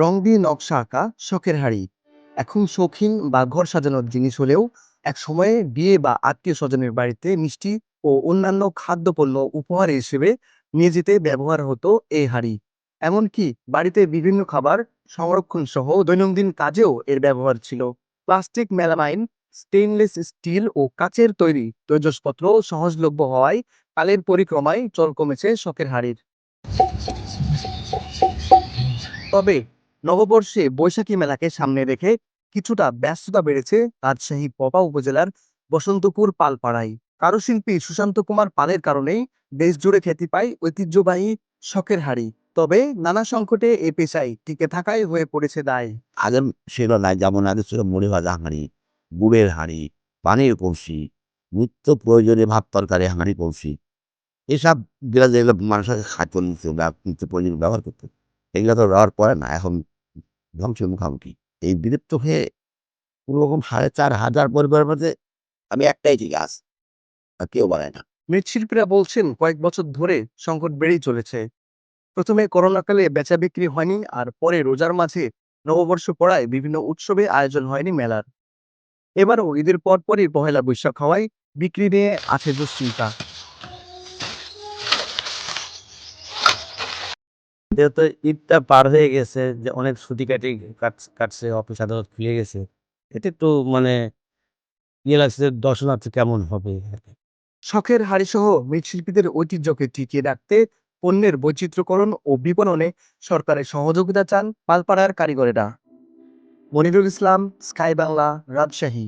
রং দিয়ে নকশা আঁকা শখের হাড়ি। এখন শৌখিন বা ঘর সাজানোর জিনিস হলেও এক সময়ে বিয়ে বা আত্মীয় স্বজনের বাড়িতে মিষ্টি ও অন্যান্য খাদ্যপণ্য উপহার হিসেবে নিয়ে যেতে ব্যবহার হতো এই হাড়ি। এমনকি বাড়িতে বিভিন্ন খাবার সংরক্ষণ সহ দৈনন্দিন কাজেও এর ব্যবহার ছিল। প্লাস্টিক, মেলামাইন, স্টেইনলেস স্টিল ও কাচের তৈরি তৈজসপত্র সহজলভ্য হওয়ায় কালের পরিক্রমায় চল কমেছে শখের হাড়ির। তবে নববর্ষে বৈশাখী মেলাকে সামনে রেখে কিছুটা ব্যস্ততা বেড়েছে রাজশাহী পপা উপজেলার বসন্তপুর পালপাড়ায়। কারুশিল্পী সুশান্ত কুমার পালের কারণেই দেশ জুড়ে খ্যাতি পায় ঐতিহ্যবাহী শখের হাড়ি। তবে নানা সংকটে এ পেশায় টিকে থাকাই হয়ে পড়েছে দায়। আগে ছিল না, যেমন আগে ছিল মুড়ি ভাজা হাঁড়ি, গুড়ের হাঁড়ি, পানির কলসি, নিত্য প্রয়োজনে ভাত তরকারি হাঁড়ি কলসি। এসব যেগুলো মানুষের খাদ্য নিত্য প্রয়োজনীয় ব্যবহার করতো। এগুলো তো ব্যবহার করে না, এখন ধ্বংসের মুখোমুখি। এই বিলুপ্ত হয়ে কোনো রকম সাড়ে চার হাজার পরিবারের মধ্যে আমি একটাই ঠিক আছি। আর কেউ বানায় না। মৃৎশিল্পীরা বলছেন, কয়েক বছর ধরে সংকট বেড়েই চলেছে। প্রথমে করোনাকালে বেচা বিক্রি হয়নি আর পরে রোজার মাঝে নববর্ষ পড়ায় বিভিন্ন উৎসবে আয়োজন হয়নি মেলার। এবারও ঈদের পর পরই পহেলা বৈশাখ হওয়ায় বিক্রি নিয়ে আছে দুশ্চিন্তা। যেহেতু ঈদটা পার হয়ে গেছে, যে অনেক ছুটি কাটি, কাটছে, অফিস আদালত খুলে গেছে, এটা একটু মানে ইয়ে লাগছে যে দর্শনার্থী কেমন হবে? শখের হাড়িসহ মৃৎশিল্পীদের ঐতিহ্যকে টিকিয়ে রাখতে পণ্যের বৈচিত্র্যকরণ ও বিপণনে সরকারের সহযোগিতা চান পালপাড়ার কারিগরেরা। মনিরুল ইসলাম, স্কাই বাংলা, রাজশাহী।